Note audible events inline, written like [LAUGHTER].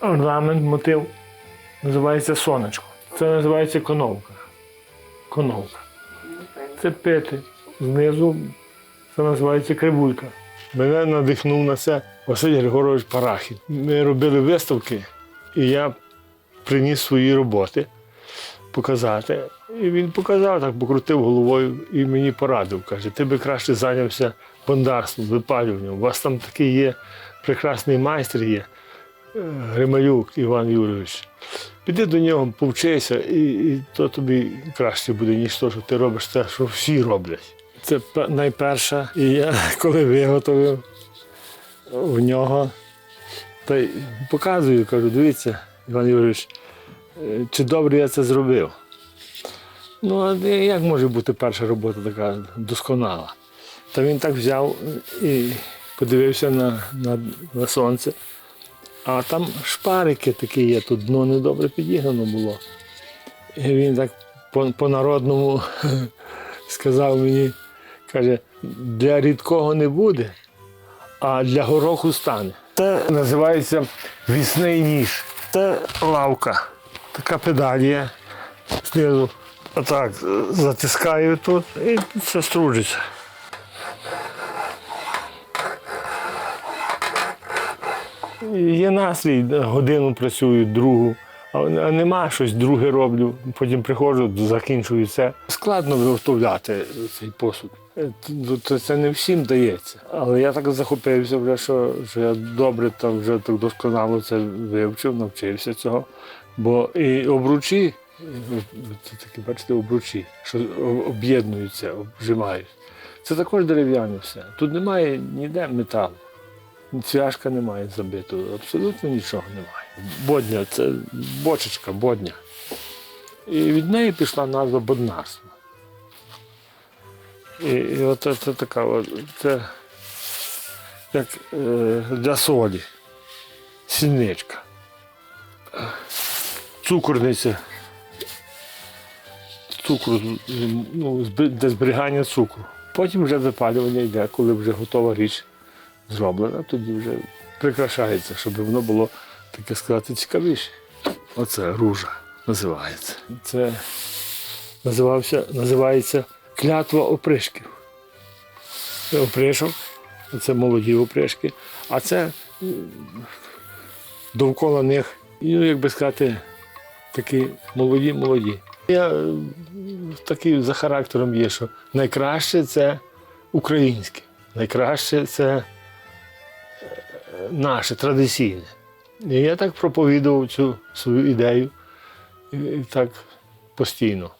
Орнамент, мотив називається сонечко. Це називається коновка. Коновка. Це пети. Знизу це називається кривулька. Мене надихнув на це Василь Григорович Парахін. Ми робили виставки, і я приніс свої роботи показати. І він показав, так покрутив головою і мені порадив. Каже, ти би краще зайнявся бондарством, випалюванням. У вас там такий є прекрасний майстер є, е, Грималюк Іван Юрійович. Піди до нього, повчися, і, і то тобі краще буде, ніж то, що ти робиш те, що всі роблять. Це найперше. І я [LAUGHS] коли виготовив в нього, та й показую, кажу, дивіться, Іван Юрійович, чи добре я це зробив. Ну, як може бути перша робота така досконала? Та він так взяв і подивився на, на, на сонце. А там шпарики такі є, тут дно недобре підігнано було. І він так по- по-народному [LAUGHS] сказав мені, каже, для рідкого не буде, а для гороху стане. Це називається вісний ніж. Це лавка. Така педаль є знизу. Отак затискаю тут і все стружиться. Є настрій, годину працюю, другу, а нема щось друге роблю. Потім приходжу, закінчую це. Складно виготовляти цей посуд. Це не всім дається. Але я так захопився, вже, що, що я добре там вже так досконало це вивчив, навчився цього. Бо і обручі, це такі, бачите, обручі, що об'єднуються, обжимають. Це також дерев'яне все. Тут немає ніде металу. Цвяшка немає забитого, абсолютно нічого немає. Бодня це бочечка, бодня. І від неї пішла назва боднарство. І, і от це, така, це як е, для солі, сільничка, цукорниця, цукру, ну, для зберігання цукру. Потім вже випалювання йде, коли вже готова річ зроблена, тоді вже прикрашається, щоб воно було, таке сказати, цікавіше. Оце ружа називається. Це називався, називається клятва опришків. Це опришок, це молоді опришки, а це довкола них, ну, як би сказати, такі молоді, молоді. Я е, такий за характером є, що найкраще це українське, найкраще це наше традиційне. І я так проповідував цю свою ідею і так постійно.